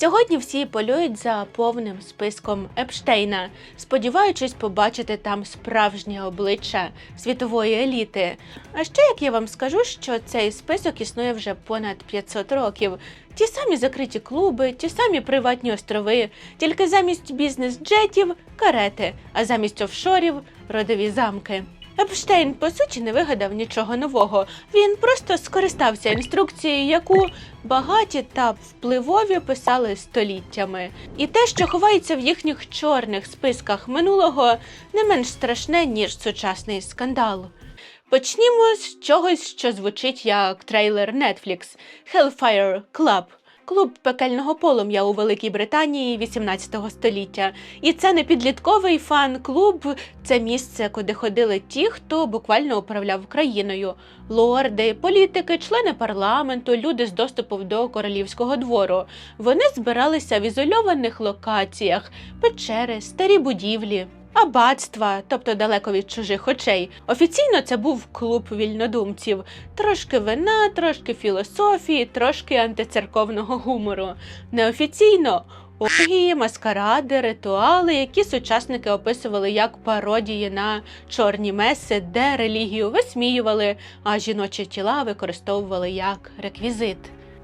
Сьогодні всі полюють за повним списком Епштейна, сподіваючись побачити там справжнє обличчя світової еліти. А ще як я вам скажу, що цей список існує вже понад 500 років. Ті самі закриті клуби, ті самі приватні острови, тільки замість бізнес-джетів карети, а замість офшорів родові замки. Епштейн, по суті, не вигадав нічого нового. Він просто скористався інструкцією, яку багаті та впливові писали століттями. І те, що ховається в їхніх чорних списках минулого, не менш страшне, ніж сучасний скандал. Почнімо з чогось, що звучить як трейлер Netflix Hellfire Club. Клуб пекельного полум'я у Великій Британії 18 століття. І це не підлітковий фан-клуб, це місце, куди ходили ті, хто буквально управляв країною: лорди, політики, члени парламенту, люди з доступу до королівського двору. Вони збиралися в ізольованих локаціях, печери, старі будівлі. Аббатства, тобто далеко від чужих очей. Офіційно це був клуб вільнодумців. Трошки вина, трошки філософії, трошки антицерковного гумору. Неофіційно оргії, маскаради, ритуали, які сучасники описували як пародії на чорні меси, де релігію висміювали, а жіночі тіла використовували як реквізит.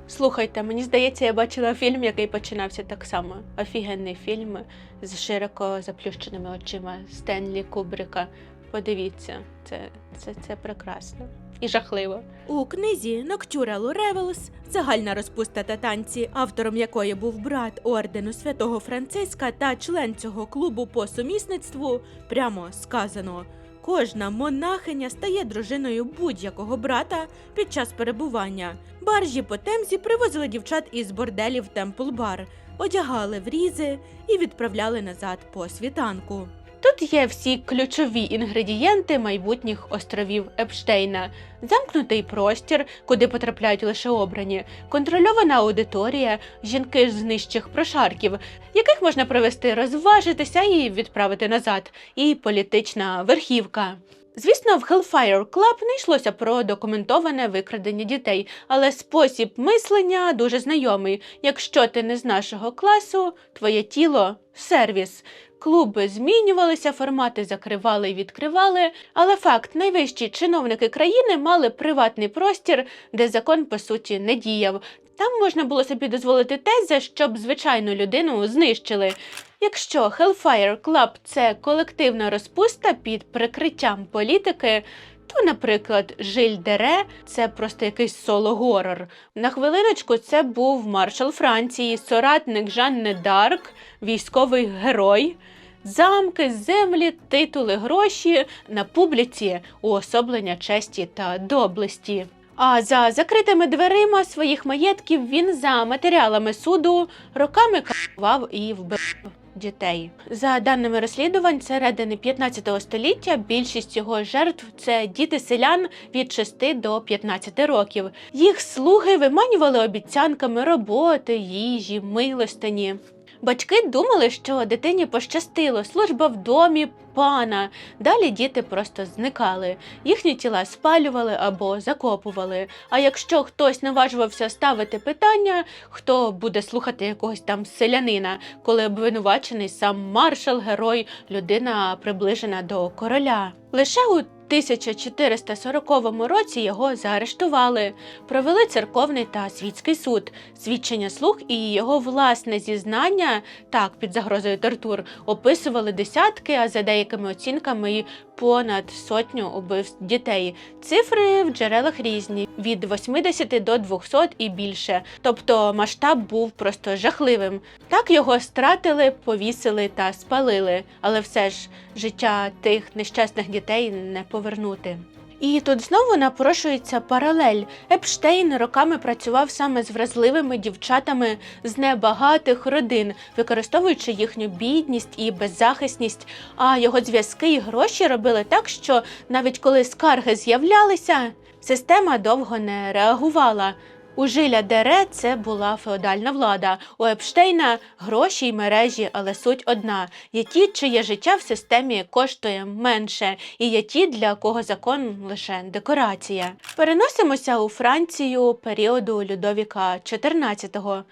Слухайте, мені здається, я бачила фільм, який починався так само. Офігенний фільм з широко заплющеними очима Стенлі Кубрика. Подивіться, це, це, це прекрасно і жахливо. У книзі Ноктюралу Ревелс Загальна розпуста та танці, автором якої був брат ордену святого Франциска та член цього клубу по сумісництву, прямо сказано. Кожна монахиня стає дружиною будь-якого брата під час перебування. Баржі по темзі привозили дівчат із борделів Темпл Бар, одягали в різи і відправляли назад по світанку. Тут є всі ключові інгредієнти майбутніх островів Епштейна: замкнутий простір, куди потрапляють лише обрані, контрольована аудиторія, жінки з нижчих прошарків, яких можна привести розважитися і відправити назад, і політична верхівка. Звісно, в Hellfire Club не йшлося про документоване викрадення дітей, але спосіб мислення дуже знайомий. Якщо ти не з нашого класу, твоє тіло сервіс. Клуби змінювалися, формати закривали і відкривали, але факт найвищі чиновники країни мали приватний простір, де закон по суті не діяв. Там можна було собі дозволити те, за що б звичайну людину знищили. Якщо Hellfire Club – це колективна розпуста під прикриттям політики, то, наприклад, Жиль Дере це просто якийсь соло-горор. На хвилиночку це був маршал Франції, соратник Жанни Дарк, військовий герой. Замки, землі, титули, гроші на публіці уособлення честі та доблесті. А за закритими дверима своїх маєтків він за матеріалами суду роками катував і вбив дітей. За даними розслідувань, середини 15 століття більшість його жертв це діти селян від 6 до 15 років. Їх слуги виманювали обіцянками роботи, їжі, милостині. Батьки думали, що дитині пощастило, служба в домі пана. Далі діти просто зникали. Їхні тіла спалювали або закопували. А якщо хтось наважувався ставити питання, хто буде слухати якогось там селянина, коли обвинувачений сам маршал, герой, людина приближена до короля. Лише у 1440 році його заарештували, провели церковний та світський суд. Свідчення слуг і його власне зізнання, так під загрозою тортур, описували десятки, а за деякими оцінками понад сотню убивств дітей. Цифри в джерелах різні від 80 до 200 і більше. Тобто масштаб був просто жахливим. Так його стратили, повісили та спалили, але все ж життя тих нещасних дітей не повернути. І тут знову напрошується паралель. Епштейн роками працював саме з вразливими дівчатами з небагатих родин, використовуючи їхню бідність і беззахисність. А його зв'язки і гроші робили так, що навіть коли скарги з'являлися, система довго не реагувала. У Жиля Дере це була феодальна влада. У Епштейна гроші й мережі, але суть одна: є ті, чиє життя в системі коштує менше, і є ті, для кого закон лише декорація. Переносимося у Францію періоду Людовіка XIV.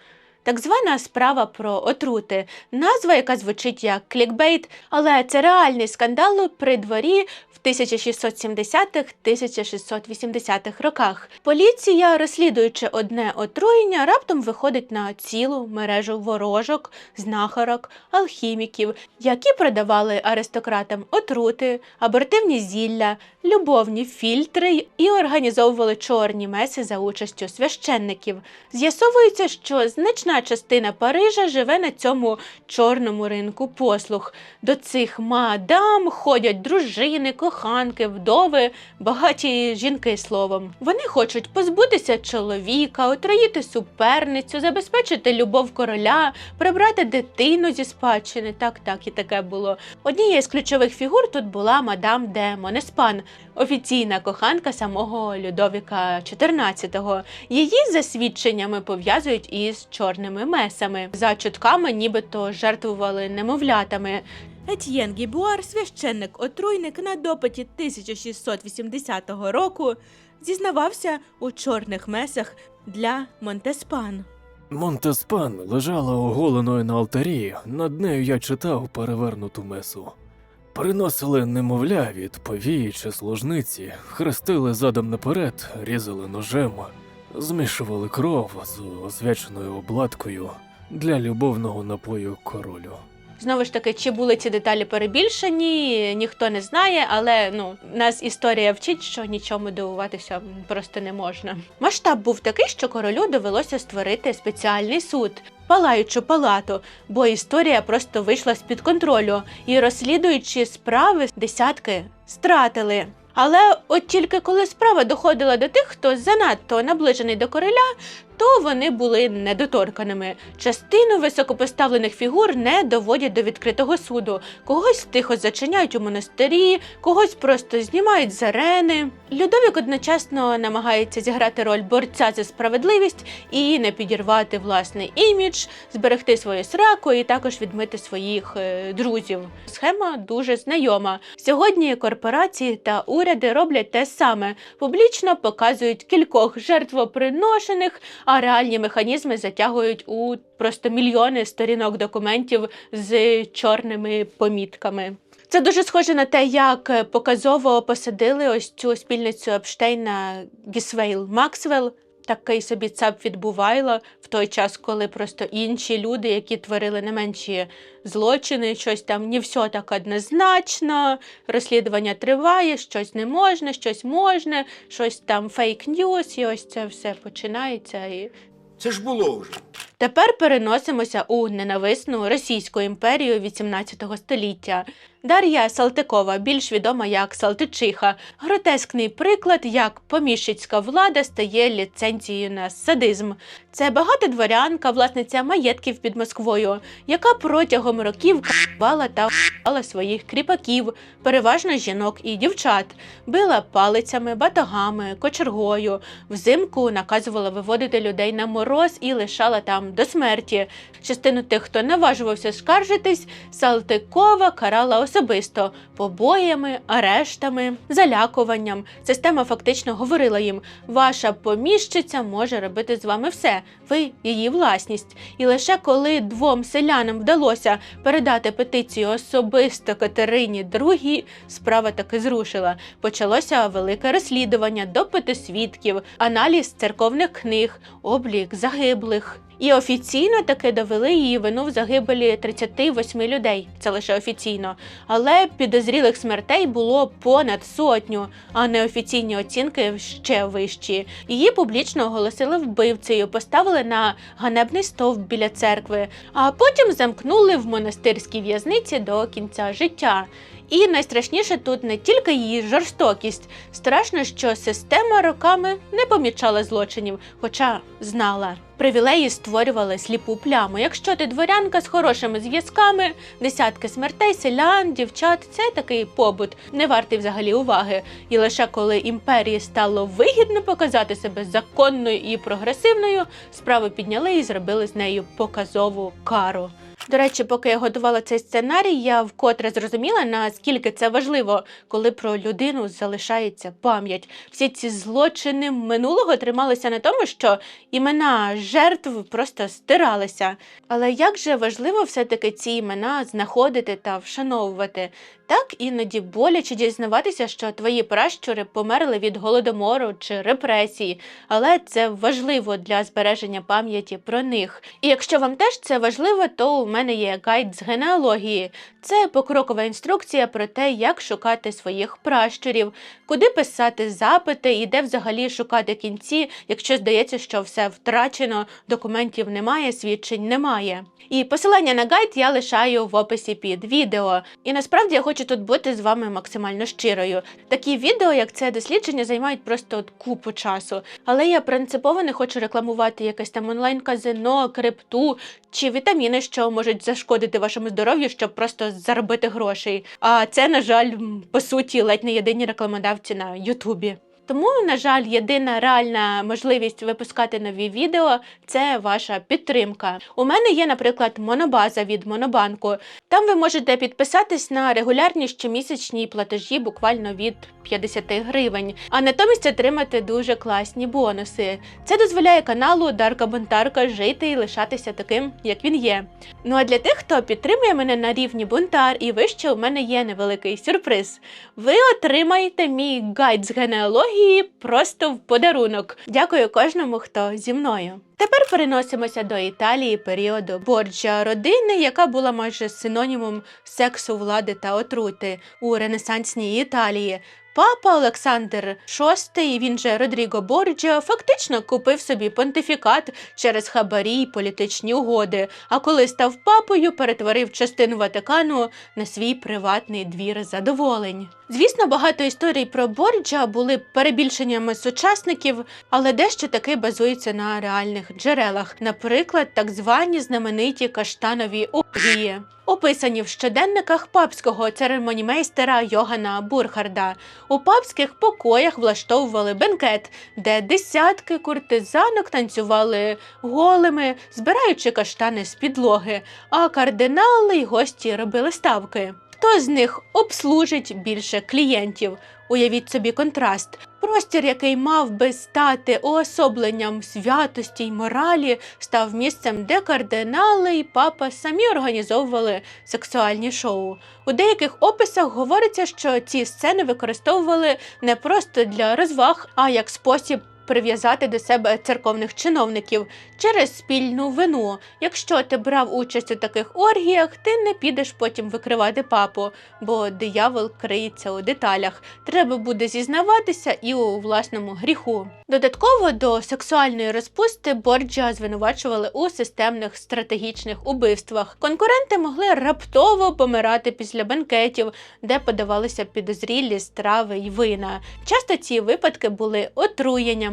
Так звана справа про отрути, назва, яка звучить як клікбейт, але це реальний скандал при дворі в 1670-1680-х роках. Поліція, розслідуючи одне отруєння, раптом виходить на цілу мережу ворожок, знахарок, алхіміків, які продавали аристократам отрути, абортивні зілля, любовні фільтри і організовували чорні меси за участю священників. З'ясовується, що значна частина Парижа живе на цьому чорному ринку послуг. До цих мадам ходять дружини, коханки, вдови, багаті жінки словом. Вони хочуть позбутися чоловіка, отруїти суперницю, забезпечити любов короля, прибрати дитину зі спадщини. Так, так, і таке було. Однією з ключових фігур тут була мадам де Монеспан, офіційна коханка самого Людовіка XIV. Її за свідченнями пов'язують із чорними месами. За чутками, нібито жертвували немовлятами. Етьєн Гібуар, священник-отруйник на допиті 1680 року, зізнавався у чорних месах для Монтеспан. Монтеспан лежала оголеною на алтарі, над нею я читав перевернуту месу. Приносили немовля від повії чи служниці, хрестили задом наперед, різали ножем, змішували кров з освяченою обладкою для любовного напою королю. Знову ж таки, чи були ці деталі перебільшені, ніхто не знає, але ну нас історія вчить, що нічому дивуватися просто не можна. Масштаб був такий, що королю довелося створити спеціальний суд. Палаючу палату, бо історія просто вийшла з під контролю, і розслідуючи справи, десятки стратили. Але от тільки коли справа доходила до тих, хто занадто наближений до короля, то вони були недоторканими. Частину високопоставлених фігур не доводять до відкритого суду. Когось тихо зачиняють у монастирі, когось просто знімають з арени. Людовік одночасно намагається зіграти роль борця за справедливість і не підірвати власний імідж, зберегти свою сраку і також відмити своїх е, друзів. Схема дуже знайома. Сьогодні корпорації та уряди роблять те саме. Публічно показують кількох жертвоприношених, а реальні механізми затягують у просто мільйони сторінок документів з чорними помітками. Це дуже схоже на те, як е, показово посадили ось цю спільницю Епштейна Гісвейл Максвелл. Такий собі цап відбувайло в той час, коли просто інші люди, які творили не менші злочини, щось там не все так однозначно, розслідування триває, щось не можна, щось можна, щось там фейк-ньюс, і ось це все починається. І Це ж було вже. Тепер переносимося у ненависну Російську імперію XVIII століття. Дар'я Салтикова, більш відома як Салтичиха, гротескний приклад, як поміщицька влада стає ліцензією на садизм. Це багата дворянка, власниця маєтків під Москвою, яка протягом років кавала та вбивала своїх кріпаків, переважно жінок і дівчат, била палицями, батогами, кочергою. Взимку наказувала виводити людей на мороз і лишала там до смерті. Частину тих, хто наважувався скаржитись, Салтикова карала особисто побоями, арештами, залякуванням. Система фактично говорила їм: ваша поміщиця може робити з вами все, ви її власність. І лише коли двом селянам вдалося передати петицію особисто Катерині II, справа таки зрушила. Почалося велике розслідування, допити свідків, аналіз церковних книг, облік загиблих. І офіційно таки довели її вину в загибелі 38 людей. Це лише офіційно. Але підозрілих смертей було понад сотню, а неофіційні оцінки ще вищі. Її публічно оголосили вбивцею, поставили на ганебний стовп біля церкви, а потім замкнули в монастирській в'язниці до кінця життя. І найстрашніше тут не тільки її жорстокість. Страшно, що система роками не помічала злочинів, хоча знала. Привілеї створювали сліпу пляму. Якщо ти дворянка з хорошими зв'язками, десятки смертей, селян, дівчат це такий побут, не вартий взагалі уваги. І лише коли імперії стало вигідно показати себе законною і прогресивною, справу підняли і зробили з нею показову кару. До речі, поки я готувала цей сценарій, я вкотре зрозуміла, наскільки це важливо, коли про людину залишається пам'ять. Всі ці злочини минулого трималися на тому, що імена жертв просто стиралися. Але як же важливо все-таки ці імена знаходити та вшановувати. Так іноді боляче дізнаватися, що твої пращури померли від голодомору чи репресії, але це важливо для збереження пам'яті про них. І якщо вам теж це важливо, то мене є гайд з генеалогії. Це покрокова інструкція про те, як шукати своїх пращурів, куди писати запити і де взагалі шукати кінці, якщо здається, що все втрачено, документів немає, свідчень немає. І посилання на гайд я лишаю в описі під відео. І насправді я хочу тут бути з вами максимально щирою. Такі відео, як це дослідження, займають просто от купу часу. Але я принципово не хочу рекламувати якесь там онлайн-казино, крипту чи вітаміни, що можуть зашкодити вашому здоров'ю, щоб просто заробити грошей. А це, на жаль, по суті, ледь не єдині рекламодавці на Ютубі. Тому, на жаль, єдина реальна можливість випускати нові відео це ваша підтримка. У мене є, наприклад, монобаза від Монобанку. Там ви можете підписатись на регулярні щомісячні платежі буквально від 50 гривень, а натомість отримати дуже класні бонуси. Це дозволяє каналу Дарка Бунтарка жити і лишатися таким, як він є. Ну а для тих, хто підтримує мене на рівні бунтар і вище, у мене є невеликий сюрприз. Ви отримаєте мій гайд з генеалогії просто в подарунок. Дякую кожному, хто зі мною. Тепер переносимося до Італії періоду Борджа, родини, яка була майже синонімом сексу, влади та отрути у ренесансній Італії. Папа Олександр VI, він же Родріго Борджа, фактично купив собі понтифікат через хабарі й політичні угоди. А коли став папою, перетворив частину Ватикану на свій приватний двір задоволень. Звісно, багато історій про Борджа були перебільшеннями сучасників, але дещо таки базується на реальних джерелах, наприклад, так звані знамениті каштанові оргії, описані в щоденниках папського церемонімейстера Йогана Бурхарда. У папських покоях влаштовували бенкет, де десятки куртизанок танцювали голими, збираючи каштани з підлоги, а кардинали й гості робили ставки. Хто з них обслужить більше клієнтів? Уявіть собі контраст. Простір, який мав би стати уособленням святості й моралі, став місцем, де кардинали і папа самі організовували сексуальні шоу. У деяких описах говориться, що ці сцени використовували не просто для розваг, а як спосіб. Прив'язати до себе церковних чиновників через спільну вину. Якщо ти брав участь у таких оргіях, ти не підеш потім викривати папу, бо диявол криється у деталях. Треба буде зізнаватися і у власному гріху. Додатково до сексуальної розпусти Борджа звинувачували у системних стратегічних убивствах. Конкуренти могли раптово помирати після бенкетів, де подавалися підозрілі страви й вина. Часто ці випадки були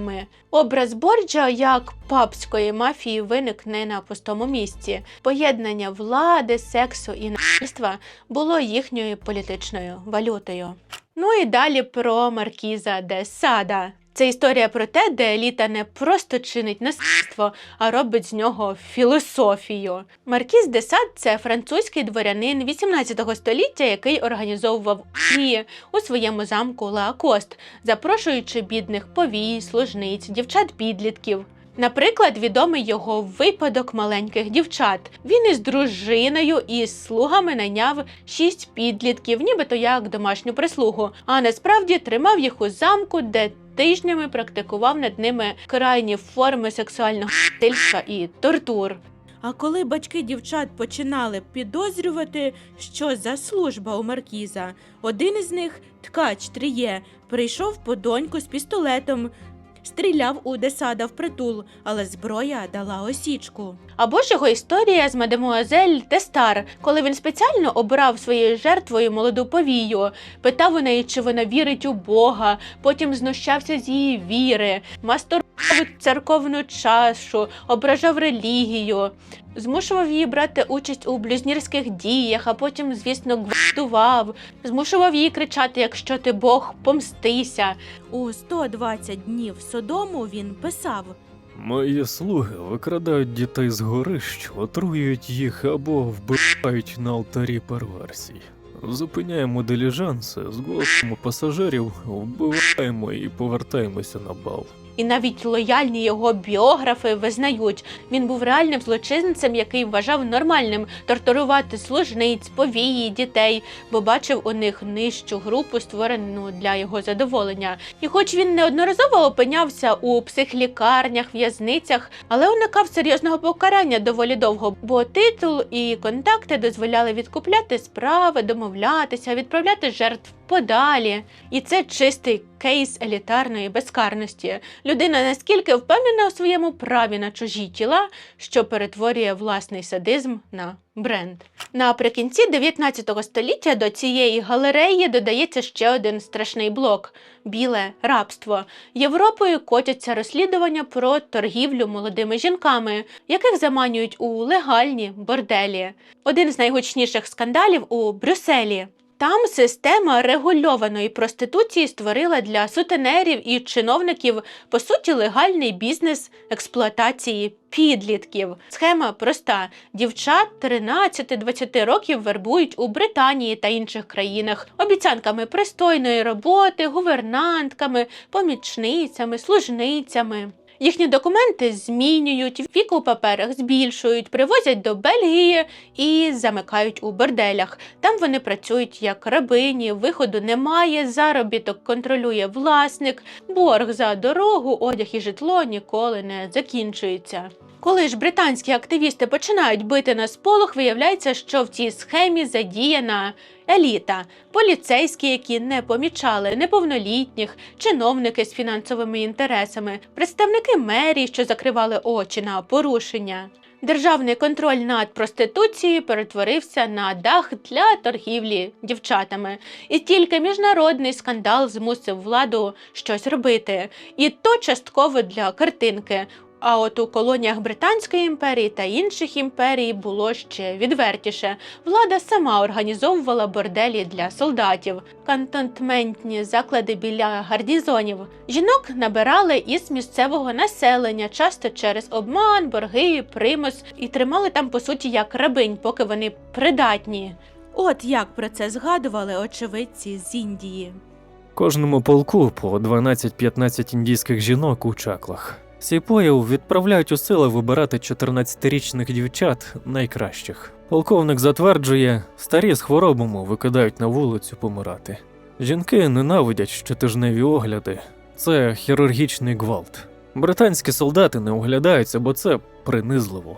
отруєннями. Образ Борджа як папської мафії виник не на пустому місці. Поєднання влади, сексу і насильства було їхньою політичною валютою. Ну і далі про маркіза де Сада. Це історія про те, де еліта не просто чинить насильство, а робить з нього філософію. Маркіз де Сад – це французький дворянин 18 століття, який організовував оргії у своєму замку Лаакост, запрошуючи бідних повій, служниць, дівчат-підлітків. Наприклад, відомий його випадок маленьких дівчат. Він із дружиною і слугами найняв шість підлітків, нібито як домашню прислугу, а насправді тримав їх у замку, де тижнями практикував над ними крайні форми сексуального насильства і тортур. А коли батьки дівчат починали підозрювати, що за служба у маркіза, один із них, ткач Тріє, прийшов по доньку з пістолетом, стріляв у Десада впритул, але зброя дала осічку. Або ж його історія з мадемуазель Тестар, коли він спеціально обрав своєю жертвою молоду повію, питав у неї, чи вона вірить у Бога, потім знущався з її віри, мастурбував церковну чашу, ображав релігію, змушував її брати участь у блюзнірських діях, а потім, звісно, гвалтував, змушував її кричати: Якщо ти Бог, помстися. У 120 днів Содому він писав: Мої слуги викрадають дітей з горищ, отруюють їх або вбивають на алтарі перверсій. Зупиняємо диліжанси, зголосимо пасажирів, вбиваємо і повертаємося на бал. І навіть лояльні його біографи визнають, він був реальним злочинцем, який вважав нормальним тортурувати служниць, повії, дітей, бо бачив у них нижчу групу, створену для його задоволення. І хоч він неодноразово опинявся у психлікарнях, в'язницях, але уникав серйозного покарання доволі довго, бо титул і контакти дозволяли відкупляти справи, домовлятися, відправляти жертв подалі. І це чистий кейс елітарної безкарності. Людина наскільки впевнена у своєму праві на чужі тіла, що перетворює власний садизм на бренд. Наприкінці 19 століття до цієї галереї додається ще один страшний блок біле рабство. Європою котяться розслідування про торгівлю молодими жінками, яких заманюють у легальні борделі. Один з найгучніших скандалів у Брюсселі. Там система регульованої проституції створила для сутенерів і чиновників по суті легальний бізнес експлуатації підлітків. Схема проста: дівчат 13-20 років вербують у Британії та інших країнах обіцянками пристойної роботи, гувернантками, помічницями, служницями. Їхні документи змінюють, вік у паперах збільшують, привозять до Бельгії і замикають у борделях. Там вони працюють як рабині, виходу немає, заробіток контролює власник, борг за дорогу, одяг і житло ніколи не закінчується. Коли ж британські активісти починають бити на сполох, виявляється, що в цій схемі задіяна еліта, поліцейські, які не помічали неповнолітніх, чиновники з фінансовими інтересами, представники мерії, що закривали очі на порушення. Державний контроль над проституцією перетворився на дах для торгівлі дівчатами, і тільки міжнародний скандал змусив владу щось робити, і то частково для картинки. А от у колоніях Британської імперії та інших імперій було ще відвертіше. Влада сама організовувала борделі для солдатів, кантонтментні заклади біля гарнізонів. Жінок набирали із місцевого населення, часто через обман, борги, примус, і тримали там по суті як рабинь, поки вони придатні. От як про це згадували очевидці з Індії. Кожному полку по 12-15 індійських жінок у чаклах. Сіпоїв відправляють у сили вибирати 14-річних дівчат найкращих. Полковник затверджує, старі з хворобами викидають на вулицю помирати. Жінки ненавидять щотижневі огляди. Це хірургічний гвалт. Британські солдати не оглядаються, бо це принизливо.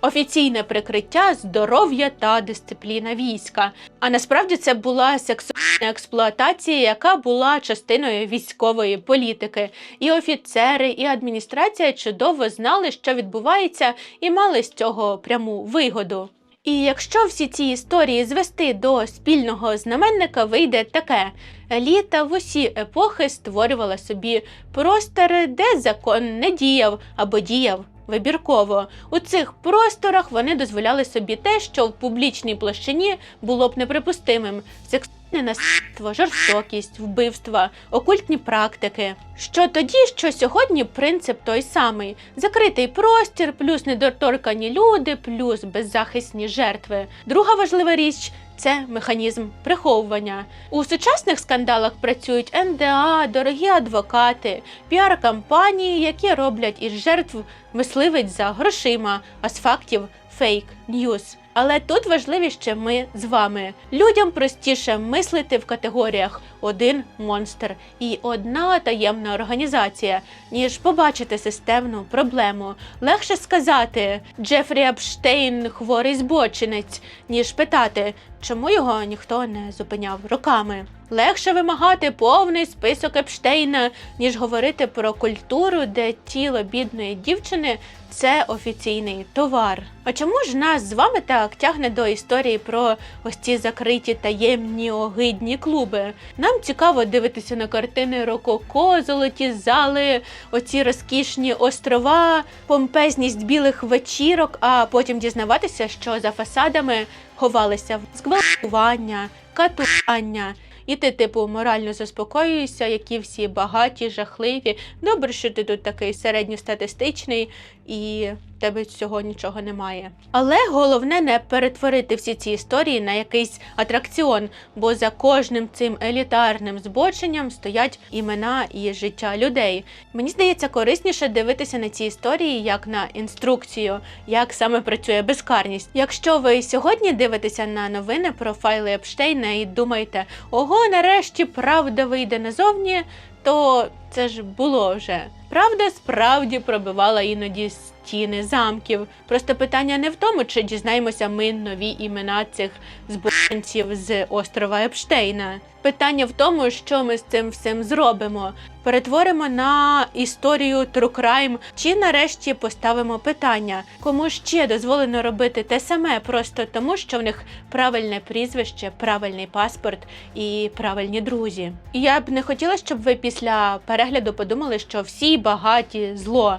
Офіційне прикриття здоров'я та дисципліна війська. А насправді це була сексуальна експлуатація, яка була частиною військової політики. І офіцери, і адміністрація чудово знали, що відбувається, і мали з цього пряму вигоду. І якщо всі ці історії звести до спільного знаменника, вийде таке: еліта в усі епохи створювала собі простори, де закон не діяв або діяв вибірково. У цих просторах вони дозволяли собі те, що в публічній площині було б неприпустимим: сексуальне насильство, жорстокість, вбивства, окультні практики. Що тоді, що сьогодні принцип той самий: закритий простір, плюс недоторкані люди, плюс беззахисні жертви. Друга важлива річ. Це механізм приховування. У сучасних скандалах працюють НДА, дорогі адвокати, піар-кампанії, які роблять із жертв мисливець за грошима, а з фактів фейк ньюс. Але тут важливіше ми з вами. Людям простіше мислити в категоріях один монстр і одна таємна організація, ніж побачити системну проблему. Легше сказати Джефрі Епштейн хворий збочинець, ніж питати, чому його ніхто не зупиняв роками. Легше вимагати повний список Епштейна, ніж говорити про культуру, де тіло бідної дівчини це офіційний товар. А чому ж нас з вами так тягне до історії про ось ці закриті таємні огидні клуби? Нам цікаво дивитися на картини Рококо, золоті зали, оці розкішні острова, помпезність білих вечірок, а потім дізнаватися, що за фасадами ховалися зґвалтування, катування І ти, типу, морально заспокоюєшся, які всі багаті, жахливі. Добре, що ти тут такий середньостатистичний і тебе цього нічого немає. Але головне не перетворити всі ці історії на якийсь атракціон, бо за кожним цим елітарним збоченням стоять імена і життя людей. Мені здається, корисніше дивитися на ці історії як на інструкцію, як саме працює безкарність. Якщо ви сьогодні дивитеся на новини про файли Епштейна і думаєте, ого, нарешті правда вийде назовні, то це ж було вже. Правда справді пробивала іноді стіни замків. Просто питання не в тому, чи дізнаємося ми нові імена цих збочинців з острова Епштейна. Питання в тому, що ми з цим всім зробимо. Перетворимо на історію True Crime, чи нарешті поставимо питання, кому ще дозволено робити те саме, просто тому, що в них правильне прізвище, правильний паспорт і правильні друзі. І я б не хотіла, щоб ви після перегляду подумали, що всі багаті зло.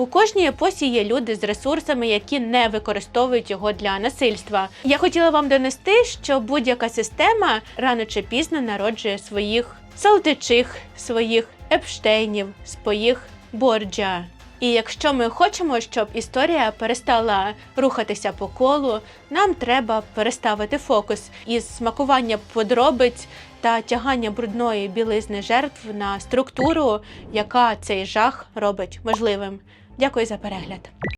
У кожній епосі є люди з ресурсами, які не використовують його для насильства. Я хотіла вам донести, що будь-яка система рано чи пізно народжує своїх салтичих, своїх епштейнів, своїх борджа. І якщо ми хочемо, щоб історія перестала рухатися по колу, нам треба переставити фокус із смакування подробиць та тягання брудної білизни жертв на структуру, яка цей жах робить можливим. Дякую за перегляд.